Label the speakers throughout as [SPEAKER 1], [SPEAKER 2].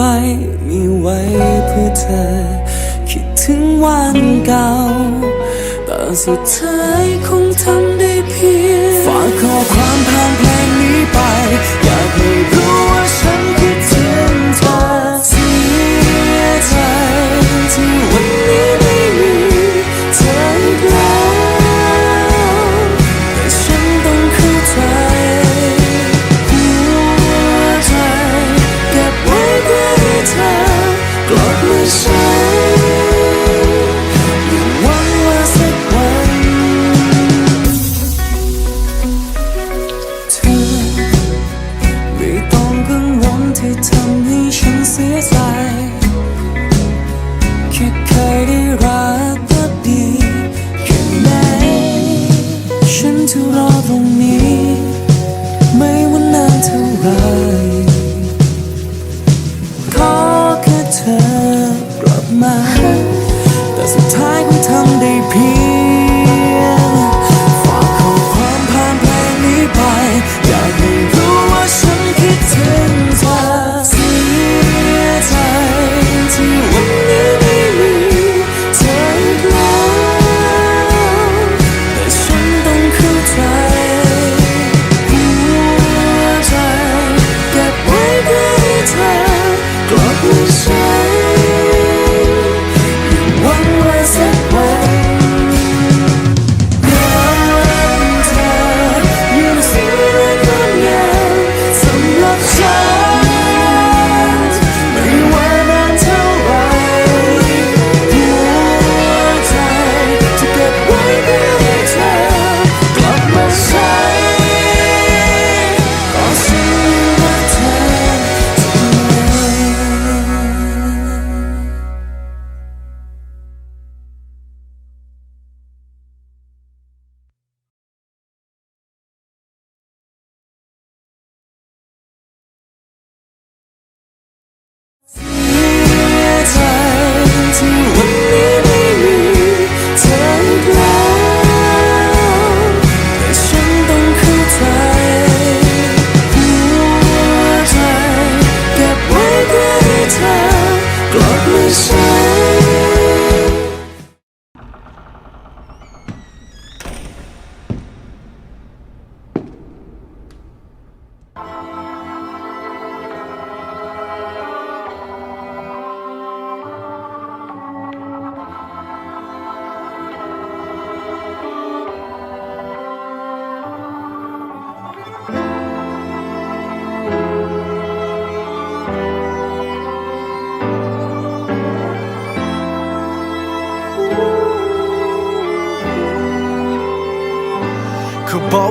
[SPEAKER 1] ไปมีไว้เพื่อเธอ คิดถึงวันเก่า แต่สุดท้ายคงทำได้เพียงฝากข้อความผ่านเพลงนี้ไป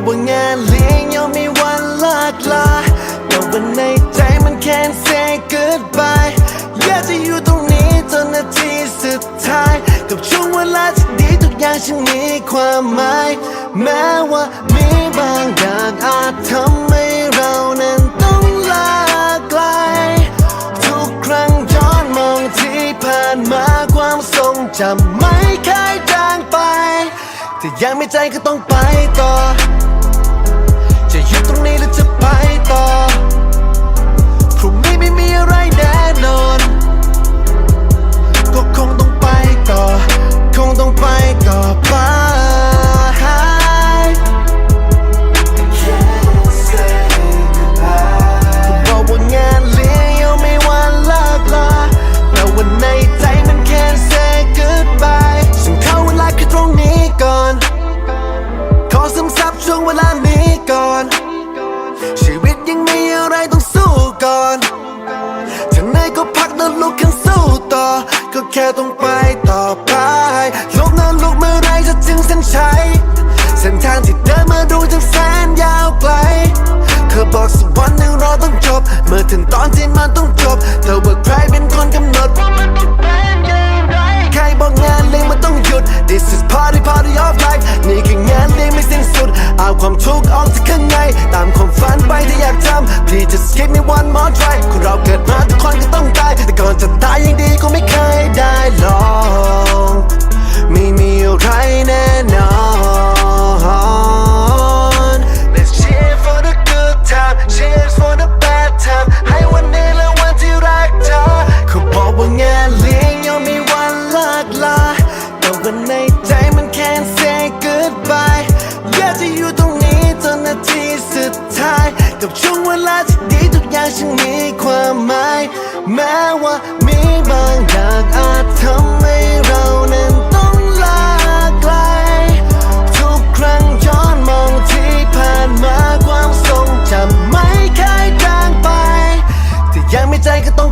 [SPEAKER 1] ว่างานเลี้ยงยังมีวันลากลา แต่วั
[SPEAKER 2] นในใจมันแค่ say goodbye อยากจะอยู่ตรงนี้จนนาทีสุดท้าย กับช่วงเวลาที่ดีทุกอย่างฉันมีความหมาย แม้ว่ามีบางอย่างอาจทำให้เรานั้นต้องลาไกล ทุกครั้งย้อนมองที่ผ่านมาความทรงจำไม่เคยจางไป ถ้ายังไม่ใจก็ต้องไปต่อ จะอยู่ตรงนี้หรือจะไปต่อ พรุ่งนี้ไม่มีอะไรแน่นอน ก็คงต้องไปต่อ คงต้องไปต่อไป 你在一个洞。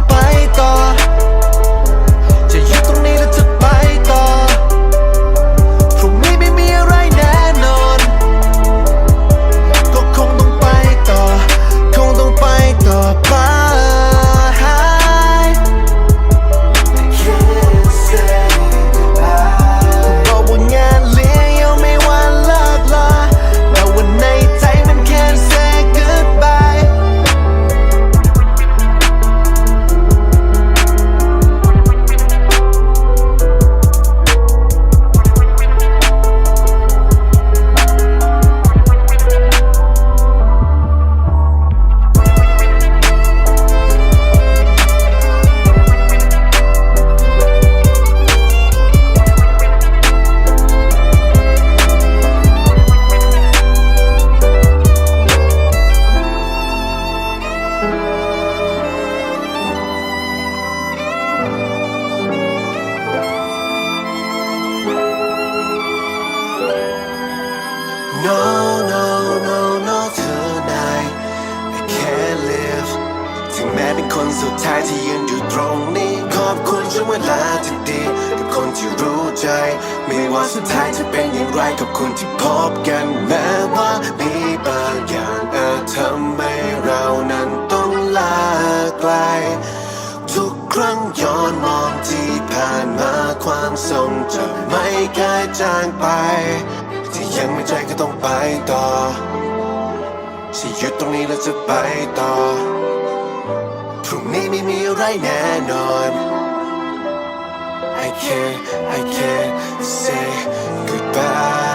[SPEAKER 2] สุดท้ายที่ยืนอยู่ตรงนี้ ขอบคุณช่วงเวลาที่ดีกับคนที่รู้ใจ ไม่ว่าสุดท้ายจะเป็นอย่างไรกับคนที่พบกันแม้ว่ามีบางอย่างอาจทำให้เรานั้นต้องลาไกล ทุกครั้งย้อนมองที่ผ่านมาความทรงจำไม่เคยจางไป ที่ยังไม่ใจก็ต้องไปต่อจะหยุดตรงนี้แล้วจะไปต่อ พรุ่งนี้ไม่มีอะไรแน่นอน I can't, I can't say goodbye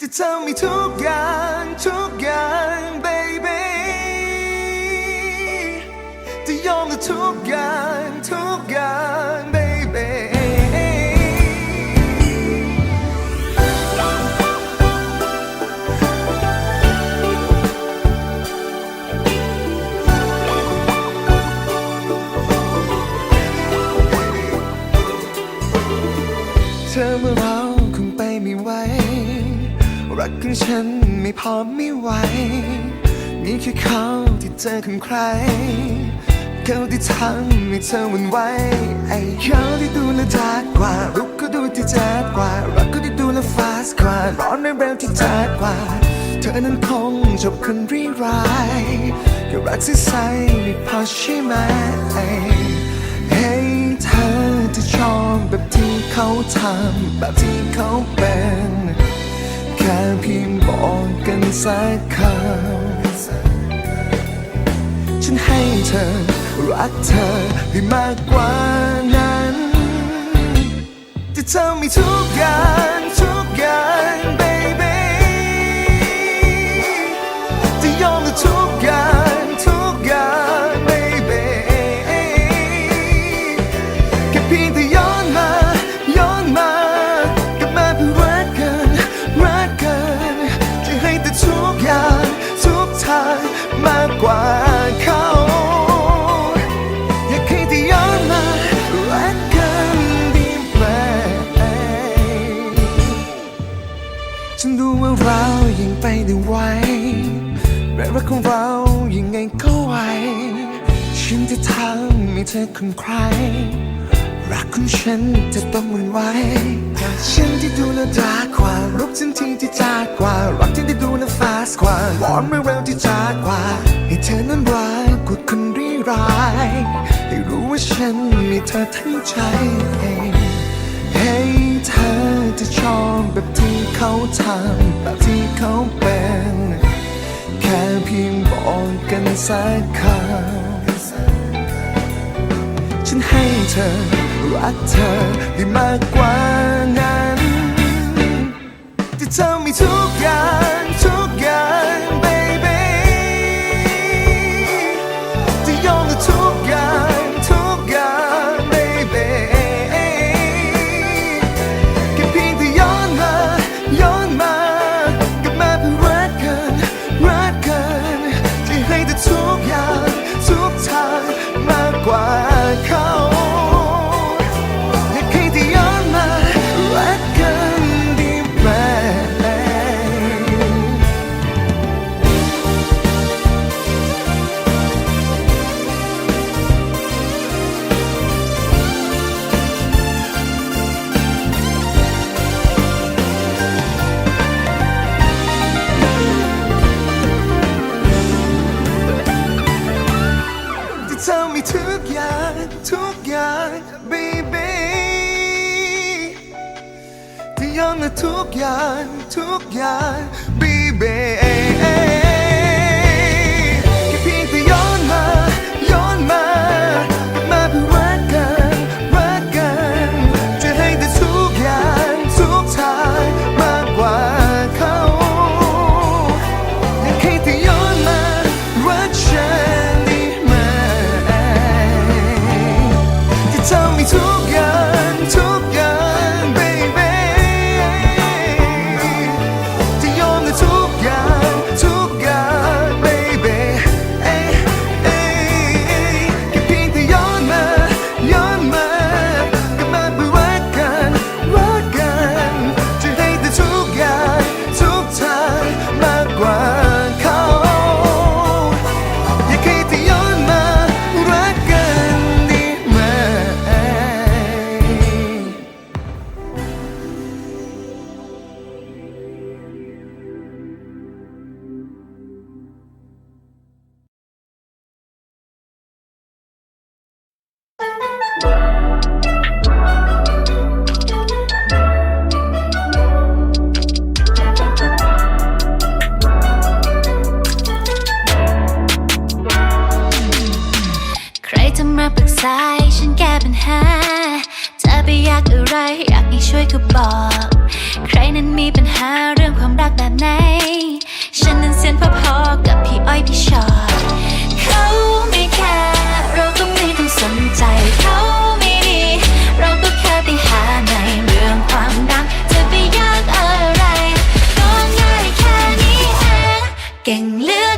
[SPEAKER 3] จะทำให้ทุกอย่างทุกอย่าง baby จะยอมกับทุกอย่างทุกอย่าง baby เธอเมื่อเราคงไปไม่ไหว รักของฉันไม่พอไม่ไหวมีแค่เขาที่เจอคนใคร เขาที่ทำให้เธอหวันไหว ไอ้เขาที่ดูแลจัดกว่า รุกก็ดูที่จัดกว่า รักก็ที่ดูแลฟาสกว่า ร้อนในเร็วที่จัดกว่า เธอนั้นคงจบคนรีร้ายแค่รักใสๆไม่พอใช่ไหมให้เธอจะชอบแบบที่เขาทำแบบที่เขาเป็น ค่เพียงบอกกันสักคำฉันให้เธอ รักเธอให้มากกว่านั้นจะทำให้ทุกอย่างทุก เรายังไงก็ไหวฉันจะทำให้เธอคนใคร รักของฉันจะต้องมันไหวฉันที่ดูแลดากว่ารุกฉันที่ที่จากว่า รักที่ได้ดูแลฟาสกว่าร้อนไม่เร็วที่จากว่า ให้เธอนั้นรักกว่าคนรีร้าย ให้รู้ว่าฉันมีเธอทั้งใจให้เธอจะชอบแบบที่เขาทำแบบที่เขาเป็น ค่เพียงบอกกันสักคำฉันให้เธอรักเธอได้มากกว่านั้นจะทำให้ทุกอมีทุกอย่าง อย่างทุกอย่าง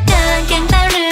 [SPEAKER 4] 난 갱달르